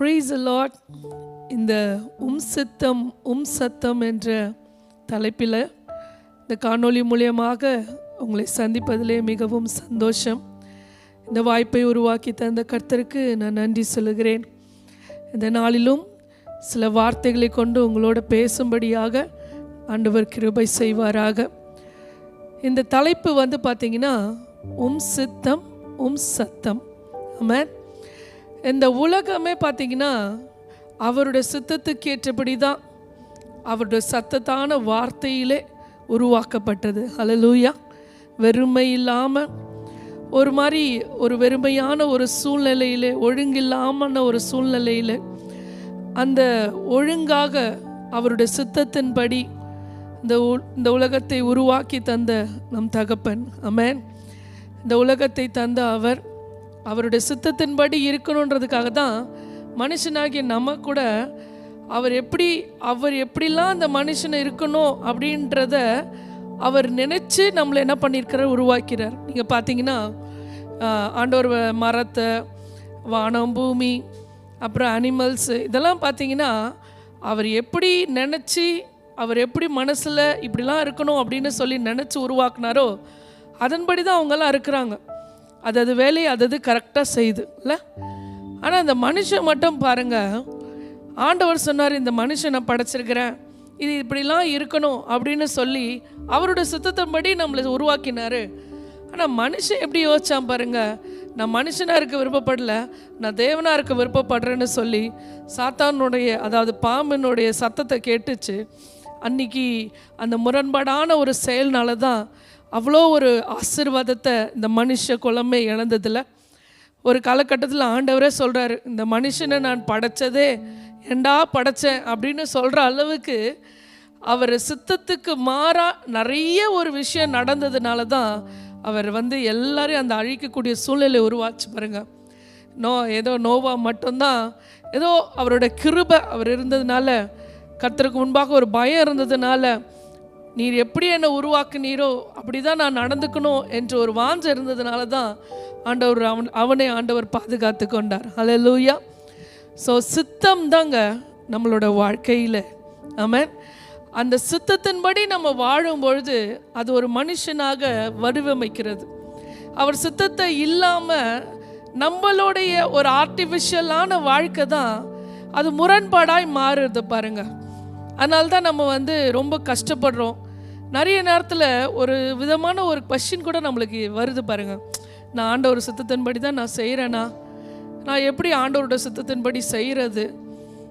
Breeze lot இந்த உம் சித்தம் உம் சத்தம் என்ற தலைப்பில் இந்த காணொளி மூலியமாக உங்களை சந்திப்பதிலே மிகவும் சந்தோஷம். இந்த வாய்ப்பை உருவாக்கி தந்த கர்த்தருக்கு நான் நன்றி சொல்லுகிறேன். இந்த நாளிலும் சில வார்த்தைகளை கொண்டு உங்களோட பேசும்படியாக ஆண்டவர் கிருபை செய்வாராக. இந்த தலைப்பு வந்து பார்த்தீங்கன்னா உம் சித்தம் உம் சத்தம். ஆமென். இந்த உலகமே பார்த்தீங்கன்னா அவருடைய சித்தத்துக்கு ஏற்றபடி தான் அவருடைய சத்தத்தான வார்த்தையிலே உருவாக்கப்பட்டது. அலலூயா வெறுமை இல்லாமல் ஒரு மாதிரி ஒரு வெறுமையான ஒரு சூழ்நிலையிலே ஒழுங்கில்லாமல் ஒரு சூழ்நிலையில் அந்த ஒழுங்காக அவருடைய சித்தத்தின்படி இந்த உ- இந்த உலகத்தை உருவாக்கி தந்த நம் தகப்பன். அமேன் இந்த உலகத்தை தந்த அவர் அவருடைய சித்தத்தின்படி இருக்கணுன்றதுக்காக தான் மனுஷனாகிய நம்ம கூட அவர் எப்படி அவர் எப்படிலாம் அந்த மனுஷனை இருக்கணும் அப்படின்றத அவர் நினச்சி நம்மளை என்ன பண்ணியிருக்கிறார் உருவாக்கிறார். நீங்கள் பார்த்தீங்கன்னா ஆஹ், ஆண்டவர் மரத்தை வானம் பூமி அப்புறம் அனிமல்ஸு இதெல்லாம் பார்த்தீங்கன்னா அவர் எப்படி நினச்சி அவர் எப்படி மனசில் இப்படிலாம் இருக்கணும் அப்படின்னு சொல்லி நினச்சி உருவாக்குனாரோ அதன்படி தான் அவங்கெல்லாம் இருக்கிறாங்க. அது அது வேலையை அது அது கரெக்டாக செய்யுது இல்லை? ஆனால் இந்த மனுஷன் மட்டும் பாருங்கள் ஆண்டவர் சொன்னார் இந்த மனுஷனை படைச்சிருக்கிறேன் இது இப்படிலாம் இருக்கணும் அப்படின்னு சொல்லி அவரோட சுத்தத்தின்படி நம்மளை உருவாக்கினார். ஆனால் மனுஷன் எப்படி யோசிச்சான் பாருங்க நான் மனுஷனாக இருக்க விருப்பப்படல நான் தேவனாக இருக்க விருப்பப்படுறேன்னு சொல்லி சாத்தானுடைய அதாவது பாம்பினுடைய சத்தத்தை கேட்டுச்சு. அன்னைக்கு அந்த முரண்பாடான ஒரு செயல்னால தான் அவ்வளோ ஒரு ஆசீர்வாதத்தை இந்த மனுஷ குலமே இழந்ததில்ல ஒரு காலகட்டத்தில் ஆண்டவரே சொல்கிறாரு இந்த மனுஷனை நான் படைச்சதே ஏண்டா படைச்சேன்? அப்படின்னு சொல்கிற அளவுக்கு அவர் சித்தத்துக்கு மாறாக நிறைய ஒரு விஷயம் நடந்ததுனால தான் அவர் வந்து எல்லாரையும் அந்த அழிக்கக்கூடிய சூழ்நிலை உருவாச்சு பாருங்க. நோ ஏதோ நோவா மட்டும்தான் ஏதோ அவரோட கிருபை அவர் இருந்ததுனால கத்தருக்கு முன்பாக ஒரு பயம் இருந்ததுனால நீர் எப்படி என்னை உருவாக்குனீரோ அப்படி தான் நான் நடந்துக்கணும் என்ற ஒரு வாஞ்ச இருந்ததுனால தான் ஆண்டவர் அவன் அவனை ஆண்டவர் பாதுகாத்து கொண்டார். லூயா ஸோ சித்தம் தாங்க நம்மளோட வாழ்க்கையில். ஆமாம் அந்த சித்தத்தின்படி நம்ம வாழும் பொழுது அது ஒரு மனுஷனாக வடிவமைக்கிறது. அவர் சித்தத்தை இல்லாமல் நம்மளுடைய ஒரு ஆர்டிஃபிஷியலான வாழ்க்கை தான் அது முரண்பாடாய் மாறுறது பாருங்க. அதனால தான் நம்ம வந்து ரொம்ப கஷ்டப்படுறோம். நிறைய நேரத்தில் ஒரு விதமான ஒரு கொஷின் கூட நம்மளுக்கு வருது பாருங்க. நான் ஆண்டவர் சித்தத்தின்படி தான் நான் செய்கிறேனா நான் எப்படி ஆண்டவரோட சித்தத்தின்படி செய்கிறது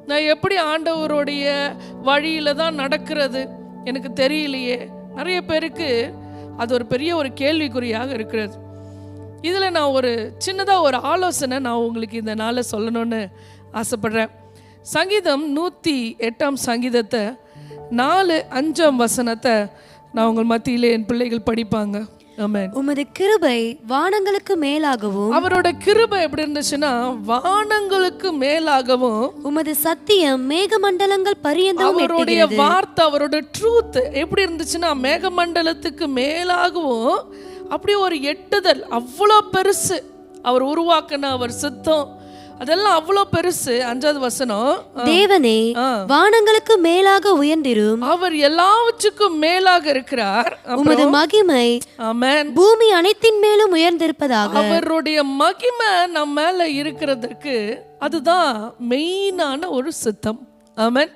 நான் எப்படி ஆண்டவருடைய வழியில் தான் நடக்கிறது? எனக்கு தெரியலையே. நிறைய பேருக்கு அது ஒரு பெரிய ஒரு கேள்விக்குறியாக இருக்கிறது. இதில் நான் ஒரு சின்னதாக ஒரு ஆலோசனை நான் உங்களுக்கு இந்த நாளை சொல்லணும்னு ஆசைப்பட்றேன். சங்கீதம் நூற்றி எட்டாம் சங்கீதத்தை நாலு அஞ்சாம் வசனத்தை நான் உங்கள் மத்தியிலே என் பிள்ளைகள் படிப்பாங்க. உமது கிருபை வானங்களுக்கு மேலாகவும் அவரோட கிருபை எப்படி இருந்துச்சுன்னா வானங்களுக்கு மேலாகவும் உமது சத்தியம் மேகமண்டலங்கள் பரியந்தம் அவருடைய வார்த்தை அவரோட ட்ரூத் எப்படி இருந்துச்சுன்னா மேகமண்டலத்துக்கு மேலாகவும் அப்படி ஒரு எட்டுதல் அவ்வளோ பெருசு. அவர் உருவாக்கின அவர் சித்தம். அதெல்லாம் அவ்வளோ பெருசு. அஞ்சாவது வசனம். தேவனே. வானங்களுக்கு மேலாக உயர்ந்திரும். அவர் எல்லாவற்றுக்கும் மேலாக இருக்கிறார். உமது மகிமை ஆமென். பூமி அனைத்தின் மேலும் உயர்ந்திருப்பதாக. அவருடைய மகிமை நம்ம மேல இருக்கிறதுக்கு அதுதான் மெயினான ஒரு சித்தம். ஆமென்.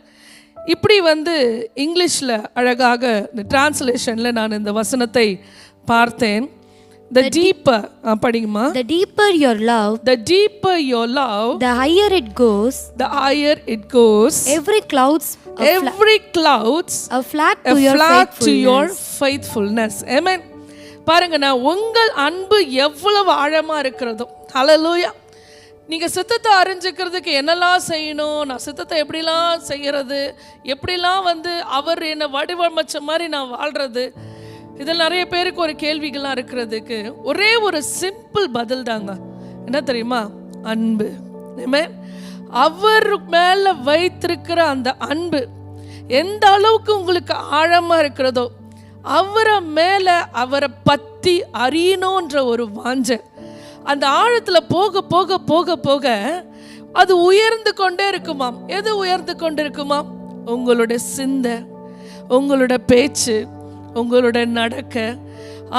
இப்படி வந்து இங்கிலீஷில் அழகாக இந்த டிரான்ஸ்லேஷனில் நான் இந்த வசனத்தை பார்த்தேன். த டீப்பர் படிங்கம்மா. the deeper your love the deeper your love the higher it goes the higher it goes every clouds every clouds a flat a to your flat to your faithfulness. Amen. பாருங்க நான் உங்கள் அன்பு எவ்வளவு ஆழமா இருக்கிறதோ. ஹalleluya நீங்க சித்தத்தை அறிஞ்சுக்கிறதுக்கு என்னெல்லாம் செய்யணும்? நான் சித்தத்தை எப்படிலாம் செய்யறது? எப்படிலாம் வந்து அவர் என்னை வடிவமைச்ச மாதிரி நான் வாழ்றது? இதில் நிறைய பேருக்கு ஒரு கேள்விகள்லாம் இருக்கிறதுக்கு ஒரே ஒரு சிம்பிள் பதில் தாங்க. என்ன தெரியுமா? அன்பு. அவர் மேல வைத்திருக்கிற அந்த அன்பு எந்த அளவுக்கு உங்களுக்கு ஆழமா இருக்கிறதோ அவரை மேல அவரை பத்தி அறியணுன்ற ஒரு வாஞ்சை அந்த ஆழத்துல போக போக போக போக அது உயர்ந்து கொண்டே இருக்குமாம். எது உயர்ந்து கொண்டு இருக்குமாம் உங்களுடைய சிந்தை உங்களோட பேச்சு உங்களுடன் நடக்க.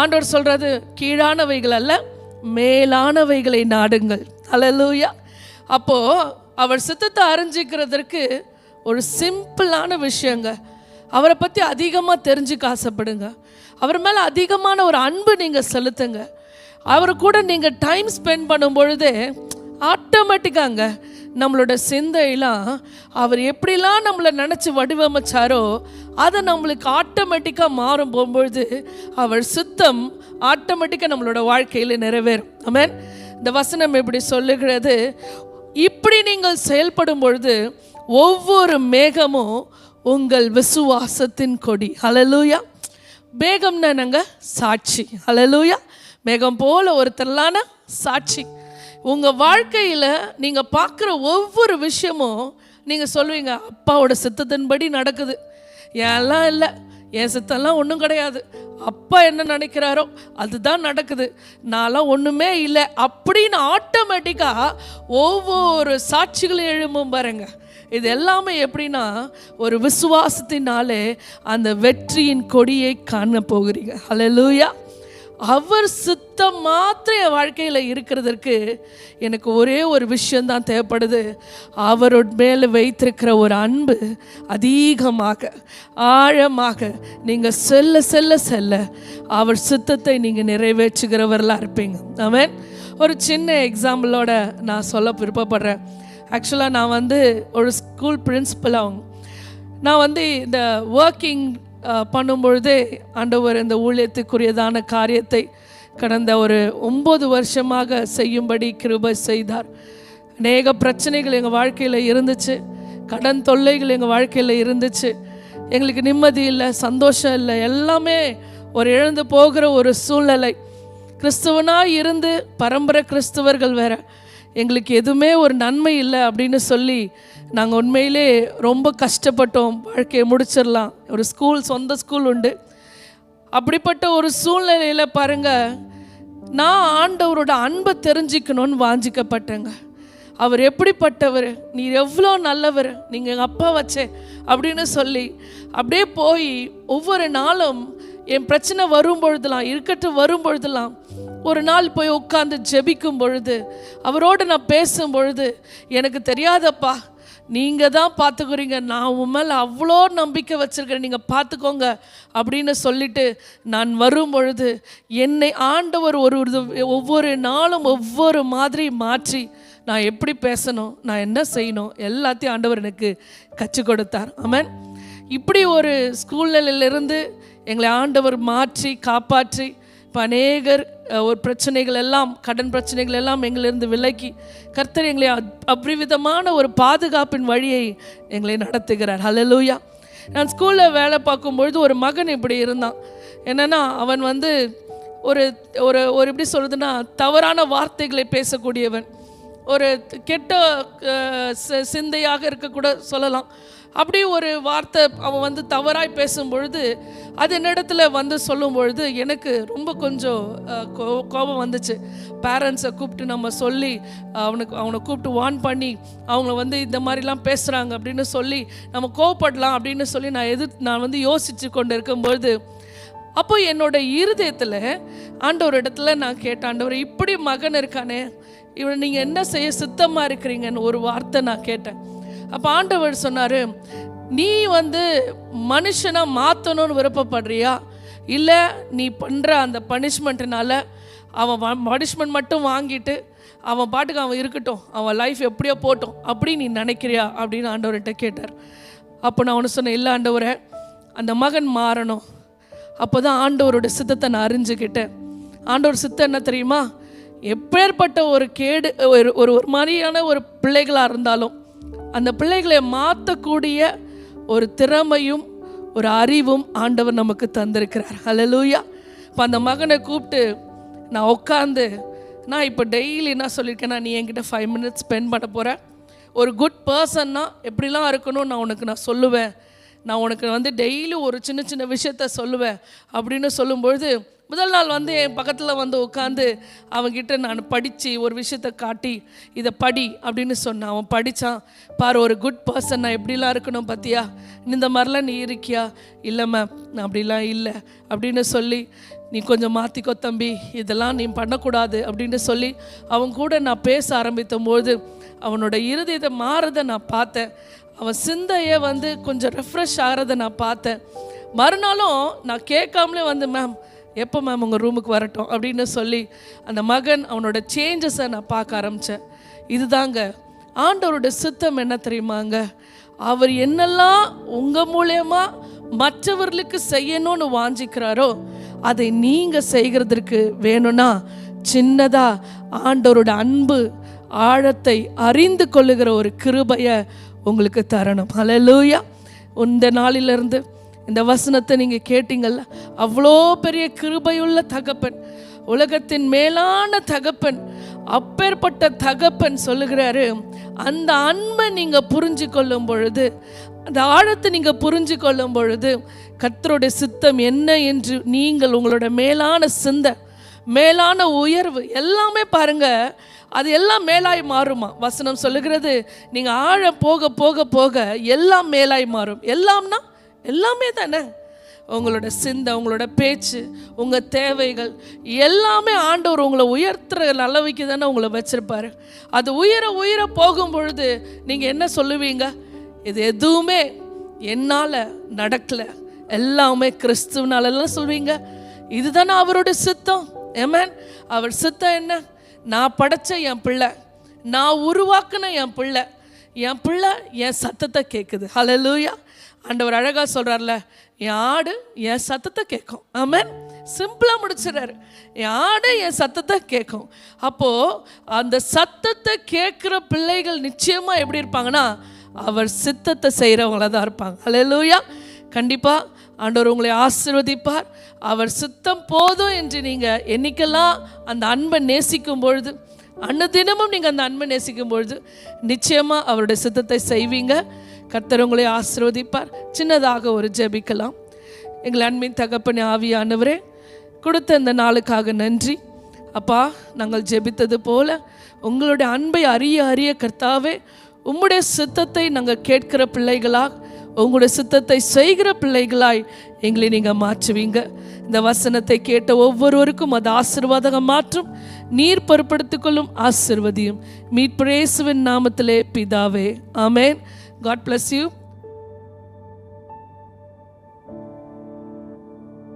ஆண்டவர் சொல்றது கீழானவைகள் அல்ல மேலானவைகளை நாடுங்கள். அலலூயா அப்போ அவர் சித்தத்தை அறிஞ்சிக்கிறதற்கு ஒரு சிம்பிளான விஷயங்க. அவரை பற்றி அதிகமாக தெரிஞ்சுக்க ஆசைப்படுங்க. அவர் மேலே அதிகமான ஒரு அன்பு நீங்கள் செலுத்துங்க. அவர் கூட நீங்கள் டைம் ஸ்பெண்ட் பண்ணும் பொழுதே ஆட்டோமேட்டிக்காங்க நம்மளோட சிந்தையெல்லாம் அவர் எப்படிலாம் நம்மளை நினச்சி வடிவமைச்சாரோ அதை நம்மளுக்கு ஆட்டோமேட்டிக்காக மாறும் போகும்பொழுது அவர் சுத்தம் ஆட்டோமேட்டிக்காக நம்மளோட வாழ்க்கையில் நிறைவேறும். ஆமேன் இந்த வசனம் இப்படி சொல்லுகிறது? இப்படி நீங்கள் செயல்படும் பொழுது ஒவ்வொரு மேகமும் உங்கள் விசுவாசத்தின் கொடி. அலலூயா மேகம்னா நாங்கள் சாட்சி. அலலூயா மேகம் போல ஒருத்தரலான சாட்சி. உங்கள் வாழ்க்கையில் நீங்கள் பார்க்குற ஒவ்வொரு விஷயமும் நீங்கள் சொல்லுவீங்க அப்பாவோட சித்தத்தின்படி நடக்குது. எல்லாம் இல்லை. என் சித்தம்லாம் ஒன்றும் கிடையாது. அப்பா என்ன நினைக்கிறாரோ அதுதான் நடக்குது. நான்லாம் ஒன்றுமே இல்லை. அப்படின்னு ஆட்டோமேட்டிக்காக ஒவ்வொரு சாட்சிகளும் எழும்பும் பாருங்க. இது எல்லாமே எப்படின்னா ஒரு விசுவாசத்தினாலே அந்த வெற்றியின் கொடியை காண போகிறீங்க. ஹalleluya அவர் சித்தம் மாத்திரம் என் வாழ்க்கையில் இருக்கிறதற்கு எனக்கு ஒரே ஒரு விஷயந்தான் தேவைப்படுது. அவரோட மேலே வைத்திருக்கிற ஒரு அன்பு அதிகமாக ஆழமாக நீங்கள் செல்ல செல்ல செல்ல அவர் சித்தத்தை நீங்கள் நிறைவேற்றுகிறவர்களாக இருப்பீங்க. அவன் ஒரு சின்ன எக்ஸாம்பிளோட நான் சொல்ல விருப்பப்படுறேன். ஆக்சுவலாக நான் வந்து ஒரு ஸ்கூல் பிரின்ஸிபல் அவங்க நான் வந்து இந்த ஒர்க்கிங் பண்ணும்பொழுதே ஆண்டவர் இந்த ஊழியத்துக்குரியதான காரியத்தை கடந்த ஒரு ஒம்பது வருஷமாக செய்யும்படி கிருபை செய்தார். அநேக பிரச்சனைகள் எங்கள் வாழ்க்கையில் இருந்துச்சு. கடன் தொல்லைகள் எங்கள் வாழ்க்கையில் இருந்துச்சு. எங்களுக்கு நிம்மதி இல்லை சந்தோஷம் இல்லை எல்லாமே ஒரு இழந்து போகிற ஒரு சூழ்நிலை. கிறிஸ்துவனாக இருந்து பரம்பரை கிறிஸ்துவர்கள் வேற. எங்களுக்கு எதுவுமே ஒரு நன்மை இல்லை அப்படின்னு சொல்லி நாங்கள் உண்மையிலே ரொம்ப கஷ்டப்பட்டோம். வாழ்க்கையை முடிச்சிடலாம். ஒரு ஸ்கூல் சொந்த ஸ்கூல் உண்டு. அப்படிப்பட்ட ஒரு சூழ்நிலையில் பாருங்கள் நான் ஆண்டவரோட அன்பை தெரிஞ்சுக்கணும்னு வாஞ்சிக்கப்பட்டேங்க. அவர் எப்படிப்பட்டவர்? நீர் எவ்வளோ நல்லவர்? நீங்கள் எங்கள் அப்பா வச்சே அப்படின்னு சொல்லி அப்படியே போய் ஒவ்வொரு நாளும் என் பிரச்சனை வரும் பொழுதெல்லாம் இருக்கட்டும் வரும் பொழுதெல்லாம் ஒரு நாள் போய் உட்காந்து ஜெபிக்கும் பொழுது அவரோடு நான் பேசும் பொழுது எனக்கு தெரியாதப்பா நீங்கள் தான் பார்த்துக்குறீங்க. நான் உன் மேலே அவ்வளோ நம்பிக்கை வச்சுருக்கேன் நீங்கள் பார்த்துக்கோங்க அப்படின்னு சொல்லிட்டு நான் வரும் பொழுது என்னை ஆண்டவர் ஒரு ஒரு ஒவ்வொரு நாளும் ஒவ்வொரு மாதிரி மாற்றி நான் எப்படி பேசணும் நான் என்ன செய்யணும் எல்லாத்தையும் ஆண்டவர் எனக்கு கற்றுக் கொடுத்தார். ஆமென். இப்படி ஒரு சூழ்நிலையிலிருந்து எங்களை ஆண்டவர் மாற்றி காப்பாற்றி இப்போ அநேகர் ஒரு பிரச்சனைகள் எல்லாம் கடன் பிரச்சனைகள் எல்லாம் எங்களிருந்து விலக்கி கர்த்தர் எங்களை அப்- ஒரு பாதுகாப்பின் வழியை எங்களை நடத்துகிறார். ஹலலூயா நான் ஸ்கூலில் வேலை பார்க்கும்பொழுது ஒரு மகன் இப்படி இருந்தான். என்னென்னா அவன் வந்து ஒரு ஒரு ஒரு எப்படி சொல்கிறதுன்னா தவறான வார்த்தைகளை பேசக்கூடியவன். ஒரு கெட்ட சிந்தையாக இருக்கக்கூட சொல்லலாம். அப்படி ஒரு வார்த்தை அவன் வந்து தவறாய் பேசும் பொழுது அது என்னிடத்துல வந்து சொல்லும் பொழுது எனக்கு ரொம்ப கொஞ்சம் கோ- கோபம் வந்துச்சு. பேரண்ட்ஸை கூப்பிட்டு நம்ம சொல்லி அவனுக்கு அவனை கூப்பிட்டு வார்ன் பண்ணி அவங்கள வந்து இந்த மாதிரிலாம் பேசுகிறாங்க அப்படின்னு சொல்லி நம்ம கோவப்படலாம் அப்படின்னு சொல்லி நான் எதிர் நான் வந்து யோசித்து கொண்டு இருக்கும்பொழுது அப்போ என்னோட இருதயத்தில் ஆண்டவர் இடத்துல நான் கேட்டேன் ஆண்டவர் இப்படி மகன் இருக்கானே இவன் நீங்கள் என்ன செய்ய சித்தமாக இருக்கிறீங்கன்னு ஒரு வார்த்தை நான் கேட்டேன். அப்போ ஆண்டவர் சொன்னார் நீ வந்து மனுஷனை மாற்றணும்னு விருப்பப்படுறியா? இல்லை நீ பண்ணுற அந்த பனிஷ்மெண்ட்டுனால அவன் பனிஷ்மெண்ட் மட்டும் வாங்கிட்டு அவன் பாட்டுக்கு அவன் இருக்கட்டும் அவன் லைஃப் எப்படியோ போட்டும் அப்படின்னு நீ நினைக்கிறியா? அப்படின்னு ஆண்டவர்கிட்ட கேட்டார். அப்போ நான் ஒன்று சொன்னேன் இல்லை ஆண்டவரை அந்த மகன் மாறணும். அப்போ தான் ஆண்டவரோட சித்தத்தை நான் அறிஞ்சுக்கிட்டேன். ஆண்டவர் சித்தம் என்ன தெரியுமா? எப்பேற்பட்ட ஒரு கேடு ஒரு ஒரு ஒரு மாதிரியான ஒரு பிள்ளைகளாக இருந்தாலும் அந்த பிள்ளைகளை மாற்றக்கூடிய ஒரு திறமையும் ஒரு அறிவும் ஆண்டவர் நமக்கு தந்திருக்கிறார். ஹலலூயா இப்போ அந்த மகனை கூப்பிட்டு நான் உட்காந்து நான் இப்போ டெய்லி என்ன சொல்லியிருக்கேன்னா நீ என்கிட்ட ஃபைவ் மினிட்ஸ் ஸ்பெண்ட் பண்ண போகிறேன் ஒரு குட் பர்சன்னா எப்படிலாம் இருக்கணும் நான் உனக்கு நான் சொல்லுவேன். நான் உனக்கு வந்து டெய்லி ஒரு சின்ன சின்ன விஷயத்த சொல்லுவேன். அப்படின்னு சொல்லும்பொழுது முதல் நாள் வந்து என் பக்கத்தில் வந்து உட்காந்து அவன்கிட்ட நான் படித்து ஒரு விஷயத்தை காட்டி இதை படி அப்படின்னு சொன்னான். அவன் படித்தான் பார் ஒரு குட் பர்சன் நான் எப்படிலாம் இருக்கணும் பார்த்தியா இந்த மாதிரிலாம் நீ இருக்கியா? இல்லை மேம் நான் அப்படிலாம் இல்லை. அப்படின்னு சொல்லி நீ கொஞ்சம் மாற்றிக்கோ தம்பி. இதெல்லாம் நீ பண்ணக்கூடாது. அப்படின்னு சொல்லி அவன் கூட நான் பேச ஆரம்பித்தபோது அவனோட இருதயத்தை மாறதை நான் பார்த்தேன். அவன் சிந்தையை வந்து கொஞ்சம் ரெஃப்ரெஷ் ஆகிறத நான் பார்த்தேன். மறுநாளும் நான் கேட்காமலே வந்து மேம் எப்போ மேம் உங்கள் ரூமுக்கு வரட்டும் அப்படின்னு சொல்லி அந்த மகன் அவனோட சேஞ்சஸை நான் பார்க்க ஆரம்பித்தேன் இதுதாங்க ஆண்டவரோட சித்தம் என்ன தெரியுமாங்க? அவர் என்னெல்லாம் உங்கள் மூலயமா மற்றவர்களுக்கு செய்யணும்னு வாஞ்சிக்கிறாரோ அதை நீங்கள் செய்கிறதுக்கு வேணும்னா சின்னதாக ஆண்டவரோட அன்பு ஆழத்தை அறிந்து கொள்ளுகிற ஒரு கிருபையை உங்களுக்கு தரணும். அலலூயா இந்த நாளிலிருந்து இந்த வசனத்தை நீங்கள் கேட்டீங்கல்ல? அவ்வளோ பெரிய கிருபையுள்ள தகப்பன் உலகத்தின் மேலான தகப்பன் அப்பேற்பட்ட தகப்பன் சொல்லுகிறாரு அந்த அன்பை நீங்கள் புரிஞ்சு கொள்ளும் பொழுது அந்த ஆழத்தை நீங்கள் புரிஞ்சு கொள்ளும் பொழுது கத்தருடைய சித்தம் என்ன என்று நீங்கள் உங்களோட மேலான சிந்தை மேலான உயர்வு எல்லாமே பாருங்க அது எல்லாம் மேலாய் மாறுமா? வசனம் சொல்லுகிறது நீங்கள் ஆழம் போக போக போக எல்லாம் மேலாய் மாறும். எல்லாம்னா எல்லாமே தானே? உங்களோட சிந்தை உங்களோட பேச்சு உங்கள் தேவைகள் எல்லாமே ஆண்டவர் உங்களை உயர்த்துற அளவுக்கு தானே உங்களை வச்சுருப்பாரு. அது உயர உயர போகும் பொழுது நீங்கள் என்ன சொல்லுவீங்க? இது எதுவுமே என்னால் நடக்கலை. எல்லாமே கிறிஸ்துவனாலெல்லாம் சொல்வீங்க இதுதானே அவரோட சித்தம். ஏமேன் அவர் சித்தம் என்ன? நான் படைச்ச என் பிள்ளை. நான் உருவாக்குன என் பிள்ளை. என் பிள்ளை என் சத்தத்தை கேட்குது ஹலலூயா ஆண்டவர் அழகாக சொல்கிறார்ல என் ஆடு என் சத்தத்தை கேட்கும். ஆமாம் சிம்பிளாக முடிச்சிடறாரு. என் ஆடு என் சத்தத்தை கேட்கும். அப்போது அந்த சத்தத்தை கேட்குற பிள்ளைகள் நிச்சயமாக எப்படி இருப்பாங்கன்னா அவர் சித்தத்தை செய்கிறவங்கள தான் இருப்பாங்க. அலையலூயா கண்டிப்பாக ஆண்டவர் உங்களை ஆசிர்வதிப்பார். அவர் சித்தம் போதும் என்று நீங்கள் என்றைக்கெல்லாம் அந்த அன்பை நேசிக்கும் பொழுது அன்னதினமும் நீங்கள் அந்த அன்பை நேசிக்கும் பொழுது நிச்சயமாக அவருடைய சித்தத்தை செய்வீங்க. கர்த்தர் உங்களை ஆசிர்வதிப்பார். சின்னதாக ஒரு ஜெபிக்கலாம். எங்கள் அன்பின் தகப்பனி ஆவியானவரே கொடுத்த இந்த நாளுக்காக நன்றி. அப்பா நாங்கள் ஜெபித்தது போல உங்களுடைய அன்பை அறிய அறிய கர்த்தாவே உம்முடைய சித்தத்தை நாங்கள் கேட்கிற பிள்ளைகளாக உங்களுடைய சித்தத்தை செய்கிற பிள்ளைகளாய் எங்களை நீங்கள் மாற்றுவீங்க. இந்த வசனத்தை கேட்ட ஒவ்வொருவருக்கும் அது ஆசிர்வாதம் மாற்றும். நீர் பொறுப்படுத்திக் கொள்ளும் ஆசிர்வதியும். மீட்பிரேசுவின் நாமத்திலே பிதாவே. ஆமேன். God bless you.